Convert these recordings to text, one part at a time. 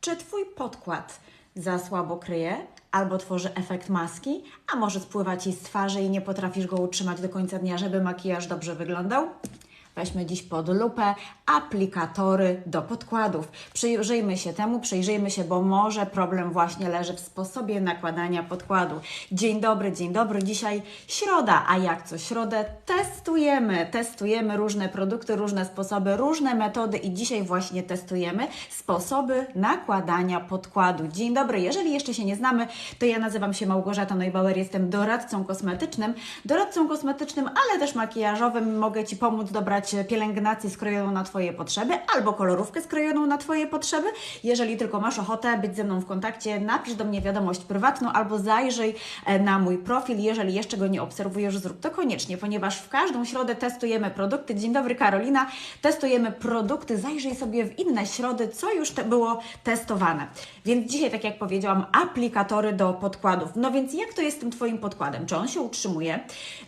Czy Twój podkład za słabo kryje albo tworzy efekt maski, a może spływa Ci z twarzy i nie potrafisz go utrzymać do końca dnia, żeby makijaż dobrze wyglądał? Weźmy dziś pod lupę aplikatory do podkładów. Przyjrzyjmy się temu, przyjrzyjmy się, bo może problem właśnie leży w sposobie nakładania podkładu. Dzień dobry, dzień dobry. Dzisiaj środa, a jak co środę testujemy. Testujemy różne produkty, różne sposoby, różne metody i dzisiaj właśnie testujemy sposoby nakładania podkładu. Dzień dobry. Jeżeli jeszcze się nie znamy, to ja nazywam się Małgorzata Neubauer, jestem doradcą kosmetycznym. Doradcą kosmetycznym, ale też makijażowym. Mogę Ci pomóc dobrać pielęgnację skrojoną na Twoje potrzeby albo kolorówkę skrojoną na Twoje potrzeby. Jeżeli tylko masz ochotę być ze mną w kontakcie, napisz do mnie wiadomość prywatną albo zajrzyj e, na mój profil. Jeżeli jeszcze go nie obserwujesz, zrób to koniecznie, ponieważ w każdą środę testujemy produkty. Dzień dobry Karolina, testujemy produkty. Zajrzyj sobie w inne środy, co już te było testowane. Więc dzisiaj, tak jak powiedziałam, aplikatory do podkładów. No więc jak to jest z tym Twoim podkładem? Czy on się utrzymuje?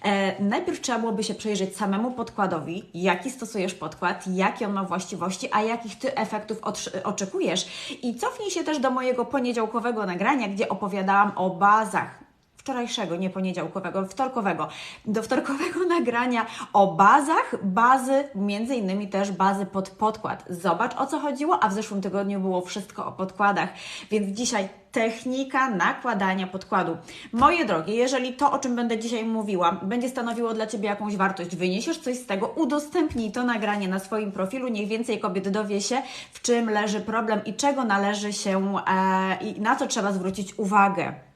E, najpierw trzeba byłoby się przejrzeć samemu podkładowi, jaki stosujesz podkład, jakie on ma właściwości, a jakich Ty efektów oczekujesz. I cofnij się też do mojego poniedziałkowego nagrania, gdzie opowiadałam o bazach wczorajszego, nie poniedziałkowego, wtorkowego, do wtorkowego nagrania o bazach, bazy, między innymi też bazy pod podkład. Zobacz o co chodziło, a w zeszłym tygodniu było wszystko o podkładach, więc dzisiaj technika nakładania podkładu. Moje drogie, jeżeli to, o czym będę dzisiaj mówiła, będzie stanowiło dla Ciebie jakąś wartość, wyniesiesz coś z tego, udostępnij to nagranie na swoim profilu, niech więcej kobiet dowie się, w czym leży problem i czego należy się e, i na co trzeba zwrócić uwagę.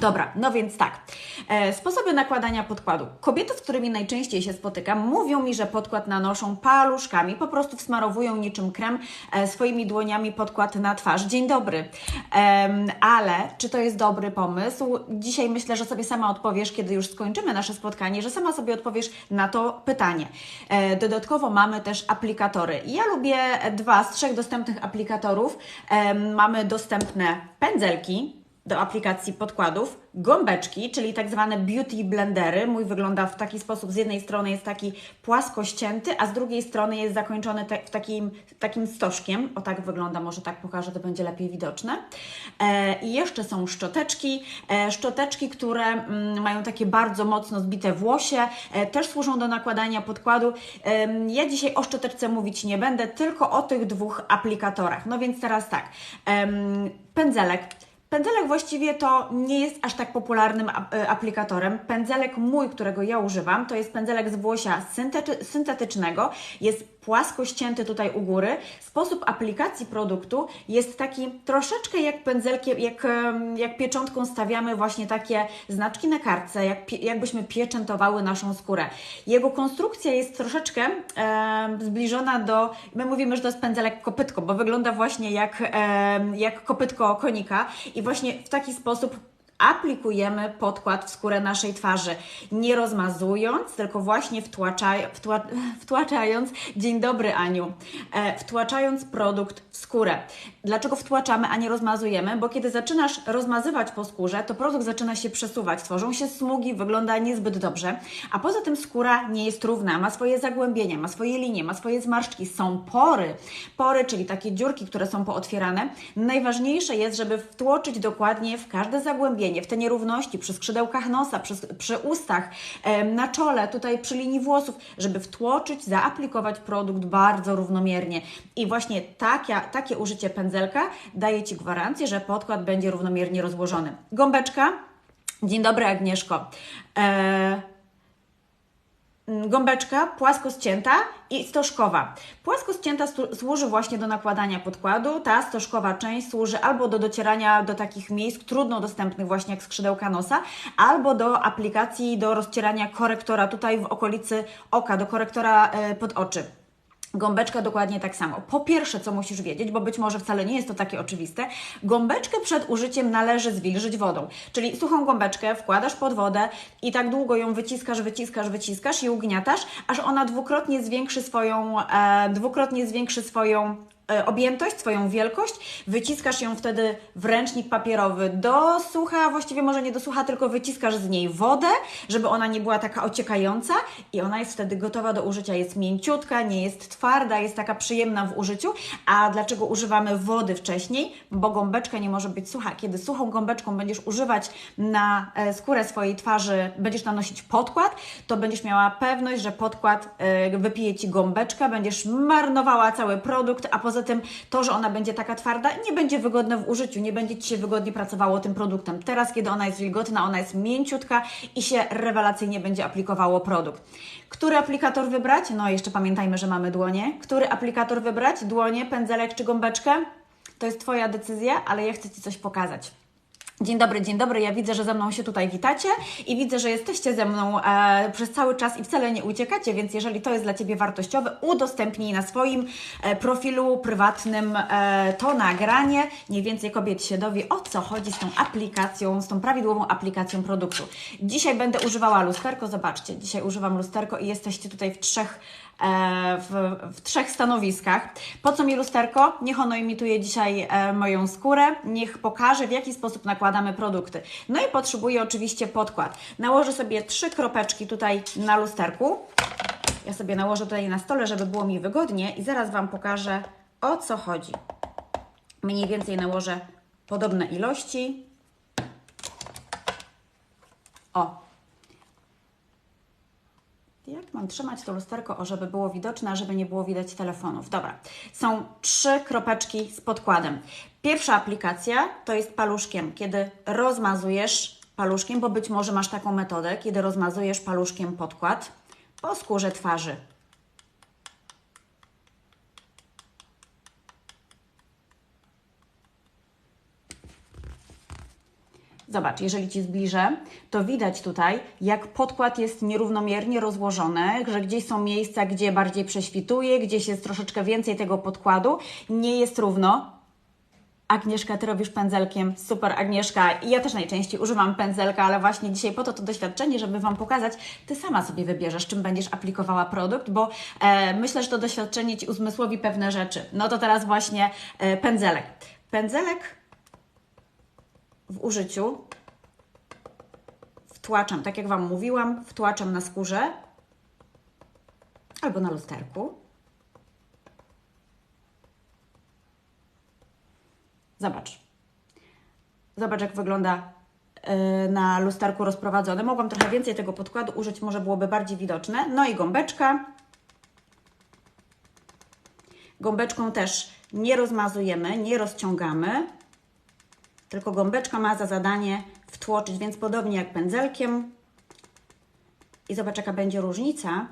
Dobra, no więc tak. E, sposoby nakładania podkładu. Kobiety, z którymi najczęściej się spotykam, mówią mi, że podkład nanoszą paluszkami, po prostu wsmarowują niczym krem e, swoimi dłoniami podkład na twarz. Dzień dobry. Ale czy to jest dobry pomysł? Dzisiaj myślę, że sobie sama odpowiesz, kiedy już skończymy nasze spotkanie, że sama sobie odpowiesz na to pytanie. E, dodatkowo mamy też aplikatory. Ja lubię dwa z trzech dostępnych aplikatorów. Mamy dostępne pędzelki, do aplikacji podkładów, gąbeczki, czyli tak zwane beauty blendery. Mój wygląda w taki sposób, z jednej strony jest taki płasko ścięty, a z drugiej strony jest zakończony te, w takim, takim stożkiem. O tak wygląda, może tak pokażę, to będzie lepiej widoczne. E, I jeszcze są szczoteczki, e, szczoteczki, które mm, mają takie bardzo mocno zbite włosie, e, też służą do nakładania podkładu. E, ja dzisiaj o szczoteczce mówić nie będę, tylko o tych dwóch aplikatorach. No więc teraz tak, pędzelek Pędzelek właściwie to nie jest aż tak popularnym e, aplikatorem. Pędzelek mój, którego ja używam, to jest pędzelek z włosia syntetycznego. Jest płasko ścięty tutaj u góry. Sposób aplikacji produktu jest taki troszeczkę jak pędzelkiem, jak, jak pieczątką stawiamy właśnie takie znaczki na kartce, jak, jakbyśmy pieczętowały naszą skórę. Jego konstrukcja jest troszeczkę e, zbliżona do, my mówimy, że to jest pędzelek kopytko, bo wygląda właśnie jak, e, jak kopytko konika i właśnie w taki sposób aplikujemy podkład w skórę naszej twarzy, nie rozmazując, tylko właśnie wtłaczaj, wtła, wtłaczając, dzień dobry Aniu, e, wtłaczając produkt w skórę. Dlaczego wtłaczamy, a nie rozmazujemy? Bo kiedy zaczynasz rozmazywać po skórze, to produkt zaczyna się przesuwać, tworzą się smugi, wygląda niezbyt dobrze, a poza tym skóra nie jest równa, ma swoje zagłębienia, ma swoje linie, ma swoje zmarszczki, są pory. Pory, czyli takie dziurki, które są pootwierane. Najważniejsze jest, żeby wtłoczyć dokładnie w każde zagłębienie, w te nierówności przy skrzydełkach nosa, przy, przy ustach, na czole, tutaj przy linii włosów, żeby wtłoczyć, zaaplikować produkt bardzo równomiernie. I właśnie takie, takie użycie pędzelka daje Ci gwarancję, że podkład będzie równomiernie rozłożony. Gąbeczka. Dzień dobry Agnieszko. Eee, gąbeczka płasko ścięta i stożkowa. Płasko ścięta służy właśnie do nakładania podkładu, ta stożkowa część służy albo do docierania do takich miejsc trudno dostępnych właśnie jak skrzydełka nosa, albo do aplikacji do rozcierania korektora tutaj w okolicy oka, do korektora e, pod oczy. Gąbeczka dokładnie tak samo. Po pierwsze, co musisz wiedzieć, bo być może wcale nie jest to takie oczywiste, gąbeczkę przed użyciem należy zwilżyć wodą. Czyli suchą gąbeczkę wkładasz pod wodę i tak długo ją wyciskasz, wyciskasz, wyciskasz i ugniatasz, aż ona dwukrotnie zwiększy swoją, e, dwukrotnie zwiększy swoją objętość, swoją wielkość, wyciskasz ją wtedy w ręcznik papierowy do sucha, właściwie może nie do sucha, tylko wyciskasz z niej wodę, żeby ona nie była taka ociekająca i ona jest wtedy gotowa do użycia. Jest mięciutka, nie jest twarda, jest taka przyjemna w użyciu. A dlaczego używamy wody wcześniej? Bo gąbeczka nie może być sucha. Kiedy suchą gąbeczką będziesz używać na e, skórę swojej twarzy, będziesz nanosić podkład, to będziesz miała pewność, że podkład e, wypije Ci gąbeczka, będziesz marnowała cały produkt, a poza tym to, że ona będzie taka twarda, nie będzie wygodne w użyciu, nie będzie Ci się wygodnie pracowało tym produktem. Teraz, kiedy ona jest wilgotna, ona jest mięciutka i się rewelacyjnie będzie aplikowało produkt. Który aplikator wybrać? No jeszcze pamiętajmy, że mamy dłonie. Który aplikator wybrać? Dłonie, pędzelek czy gąbeczkę? To jest Twoja decyzja, ale ja chcę Ci coś pokazać. Dzień dobry, dzień dobry. Ja widzę, że ze mną się tutaj witacie i widzę, że jesteście ze mną e, przez cały czas i wcale nie uciekacie, więc jeżeli to jest dla Ciebie wartościowe, udostępnij na swoim e, profilu prywatnym e, to nagranie. Mniej więcej kobiet się dowie, o co chodzi z tą aplikacją, z tą prawidłową aplikacją produktu. Dzisiaj będę używała lusterko. Zobaczcie, dzisiaj używam lusterko i jesteście tutaj w trzech w, w, trzech stanowiskach. Po co mi lusterko? Niech ono imituje dzisiaj e, moją skórę, niech pokaże, w jaki sposób nakładamy produkty. No i potrzebuję oczywiście podkład. Nałożę sobie trzy kropeczki tutaj na lusterku. Ja sobie nałożę tutaj na stole, żeby było mi wygodnie i zaraz Wam pokażę, o co chodzi. Mniej więcej nałożę podobne ilości. O, jak mam trzymać to lusterko, o żeby było widoczne, żeby nie było widać telefonów? Dobra, są trzy kropeczki z podkładem. Pierwsza aplikacja to jest paluszkiem, kiedy rozmazujesz paluszkiem, bo być może masz taką metodę, kiedy rozmazujesz paluszkiem podkład po skórze twarzy. Zobacz, jeżeli Ci zbliżę, to widać tutaj, jak podkład jest nierównomiernie rozłożony, że gdzieś są miejsca, gdzie bardziej prześwituje, gdzieś jest troszeczkę więcej tego podkładu, nie jest równo. Agnieszka, Ty robisz pędzelkiem, super Agnieszka. I ja też najczęściej używam pędzelka, ale właśnie dzisiaj po to to doświadczenie, żeby Wam pokazać, Ty sama sobie wybierzesz, czym będziesz aplikowała produkt, bo e, myślę, że to doświadczenie Ci uzmysłowi pewne rzeczy. No to teraz właśnie e, pędzelek. Pędzelek w użyciu wtłaczam, tak jak Wam mówiłam, wtłaczam na skórze albo na lusterku. Zobacz. Zobacz, jak wygląda yy, na lusterku rozprowadzony. Mogłam trochę więcej tego podkładu użyć, może byłoby bardziej widoczne. No i gąbeczka. Gąbeczką też nie rozmazujemy, nie rozciągamy tylko gąbeczka ma za zadanie wtłoczyć, więc podobnie jak pędzelkiem. I zobacz, jaka będzie różnica.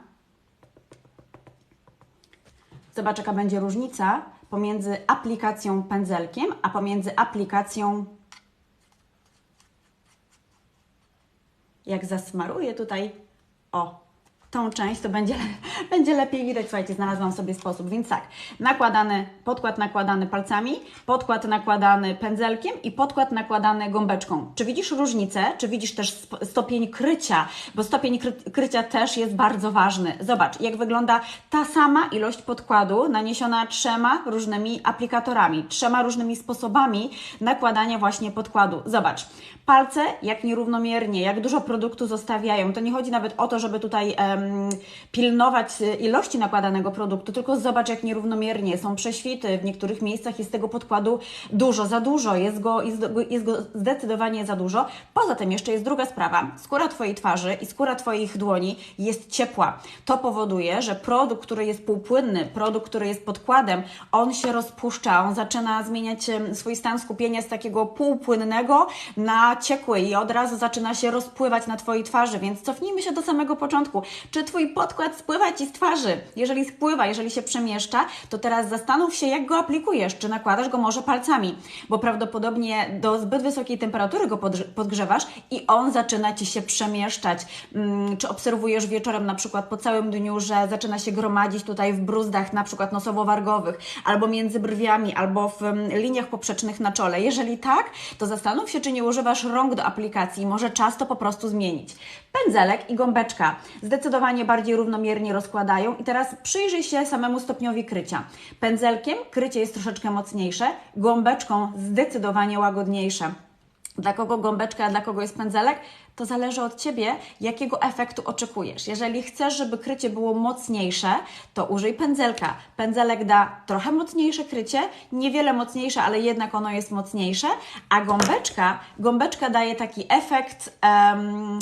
Zobacz, jaka będzie różnica pomiędzy aplikacją pędzelkiem, a pomiędzy aplikacją jak zasmaruję tutaj, o, tą część, to będzie, będzie lepiej widać. Słuchajcie, znalazłam sobie sposób. Więc tak, nakładany, podkład nakładany palcami, podkład nakładany pędzelkiem i podkład nakładany gąbeczką. Czy widzisz różnicę? Czy widzisz też stopień krycia? Bo stopień kry krycia też jest bardzo ważny. Zobacz, jak wygląda ta sama ilość podkładu naniesiona trzema różnymi aplikatorami, trzema różnymi sposobami nakładania właśnie podkładu. Zobacz, palce jak nierównomiernie, jak dużo produktu zostawiają. To nie chodzi nawet o to, żeby tutaj pilnować ilości nakładanego produktu, tylko zobacz, jak nierównomiernie są prześwity. W niektórych miejscach jest tego podkładu dużo, za dużo, jest go, jest go zdecydowanie za dużo. Poza tym jeszcze jest druga sprawa. Skóra Twojej twarzy i skóra Twoich dłoni jest ciepła. To powoduje, że produkt, który jest półpłynny, produkt, który jest podkładem, on się rozpuszcza, on zaczyna zmieniać swój stan skupienia z takiego półpłynnego na ciekły i od razu zaczyna się rozpływać na Twojej twarzy, więc cofnijmy się do samego początku. Czy Twój podkład spływa Ci z twarzy? Jeżeli spływa, jeżeli się przemieszcza, to teraz zastanów się, jak go aplikujesz. Czy nakładasz go może palcami, bo prawdopodobnie do zbyt wysokiej temperatury go podgrzewasz i on zaczyna Ci się przemieszczać. Hmm, czy obserwujesz wieczorem na przykład po całym dniu, że zaczyna się gromadzić tutaj w bruzdach na przykład nosowo-wargowych, albo między brwiami, albo w mm, liniach poprzecznych na czole? Jeżeli tak, to zastanów się, czy nie używasz rąk do aplikacji. Może czas to po prostu zmienić. Pędzelek i gąbeczka zdecydowanie bardziej równomiernie rozkładają i teraz przyjrzyj się samemu stopniowi krycia. Pędzelkiem krycie jest troszeczkę mocniejsze, gąbeczką zdecydowanie łagodniejsze. Dla kogo gąbeczka, a dla kogo jest pędzelek? To zależy od Ciebie, jakiego efektu oczekujesz. Jeżeli chcesz, żeby krycie było mocniejsze, to użyj pędzelka. Pędzelek da trochę mocniejsze krycie, niewiele mocniejsze, ale jednak ono jest mocniejsze, a gąbeczka, gąbeczka daje taki efekt... em,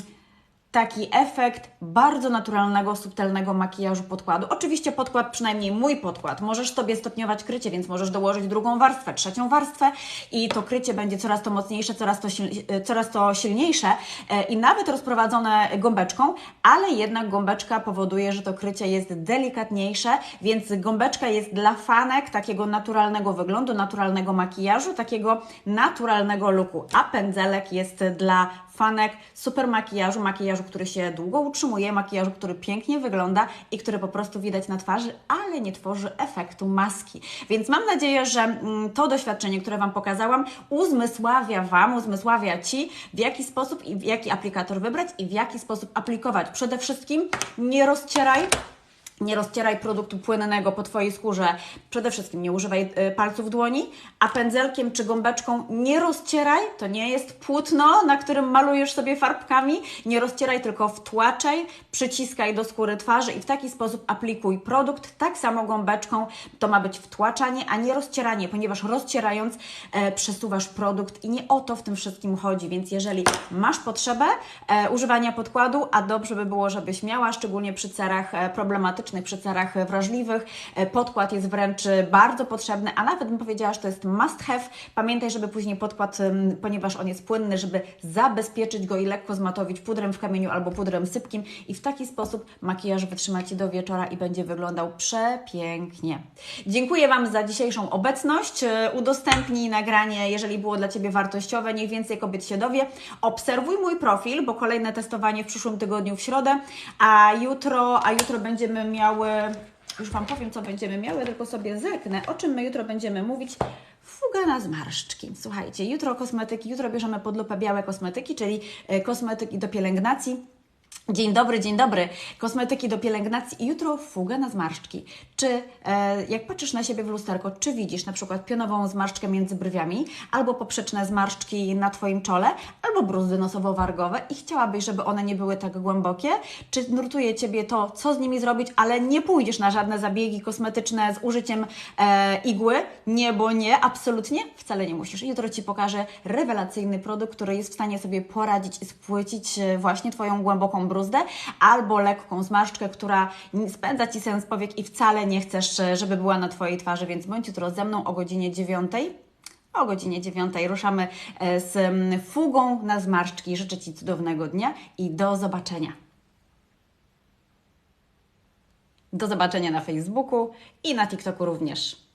taki efekt bardzo naturalnego, subtelnego makijażu podkładu. Oczywiście podkład, przynajmniej mój podkład, możesz sobie stopniować krycie, więc możesz dołożyć drugą warstwę, trzecią warstwę i to krycie będzie coraz to mocniejsze, coraz to, sil, e, coraz to silniejsze e, i nawet rozprowadzone gąbeczką, ale jednak gąbeczka powoduje, że to krycie jest delikatniejsze, więc gąbeczka jest dla fanek takiego naturalnego wyglądu, naturalnego makijażu, takiego naturalnego looku, a pędzelek jest dla fanek super makijażu, makijażu, który się długo utrzymuje, makijażu, który pięknie wygląda i który po prostu widać na twarzy, ale nie tworzy efektu maski. Więc mam nadzieję, że mm, to doświadczenie, które Wam pokazałam, uzmysławia Wam, uzmysławia Ci, w jaki sposób i w jaki aplikator wybrać i w jaki sposób aplikować. Przede wszystkim nie rozcieraj nie rozcieraj produktu płynnego po Twojej skórze. Przede wszystkim nie używaj y, palców dłoni, a pędzelkiem czy gąbeczką nie rozcieraj. To nie jest płótno, na którym malujesz sobie farbkami. Nie rozcieraj, tylko wtłaczaj, przyciskaj do skóry twarzy i w taki sposób aplikuj produkt. Tak samo gąbeczką to ma być wtłaczanie, a nie rozcieranie, ponieważ rozcierając e, przesuwasz produkt i nie o to w tym wszystkim chodzi. Więc jeżeli masz potrzebę e, używania podkładu, a dobrze by było, żebyś miała, szczególnie przy cerach e, problematycznych, przy cerach wrażliwych. E, Podkład jest wręcz bardzo potrzebny, a nawet bym powiedziała, że to jest must have. Pamiętaj, żeby później podkład, ponieważ on jest płynny, żeby zabezpieczyć go i lekko zmatowić pudrem w kamieniu albo pudrem sypkim i w taki sposób makijaż wytrzyma Ci do wieczora i będzie wyglądał przepięknie. Dziękuję Wam za dzisiejszą obecność. E, Udostępnij nagranie, jeżeli było dla Ciebie wartościowe. Niech więcej kobiet się dowie. Obserwuj mój profil, bo kolejne testowanie w przyszłym tygodniu w środę, a jutro, a jutro będziemy miały, już Wam powiem, co będziemy miały, tylko sobie zerknę, o czym my jutro będziemy mówić. Fuga na zmarszczki. Słuchajcie, jutro kosmetyki, jutro bierzemy pod lupę białe kosmetyki, czyli e, kosmetyki do pielęgnacji. Dzień dobry, dzień dobry. Kosmetyki do pielęgnacji i jutro fuga na zmarszczki. Czy e, jak patrzysz na siebie w lusterko, czy widzisz na przykład pionową zmarszczkę między brwiami, albo poprzeczne zmarszczki na Twoim czole, albo bruzdy nosowo-wargowe i chciałabyś, żeby one nie były tak głębokie? Czy nurtuje Ciebie to, co z nimi zrobić, ale nie pójdziesz na żadne zabiegi kosmetyczne z użyciem e, igły? Nie, bo nie, absolutnie wcale nie musisz. Jutro Ci pokażę rewelacyjny produkt, który jest w stanie sobie poradzić i spłycić e, właśnie Twoją głęboką bruzdę albo lekką zmarszczkę, która spędza Ci sens powiek i wcale nie chcesz, e, żeby była na Twojej twarzy, więc bądź jutro ze mną o godzinie 9. O godzinie 9 ruszamy e, z fugą na zmarszczki. Życzę Ci cudownego dnia i do zobaczenia. Do zobaczenia na Facebooku i na TikToku również.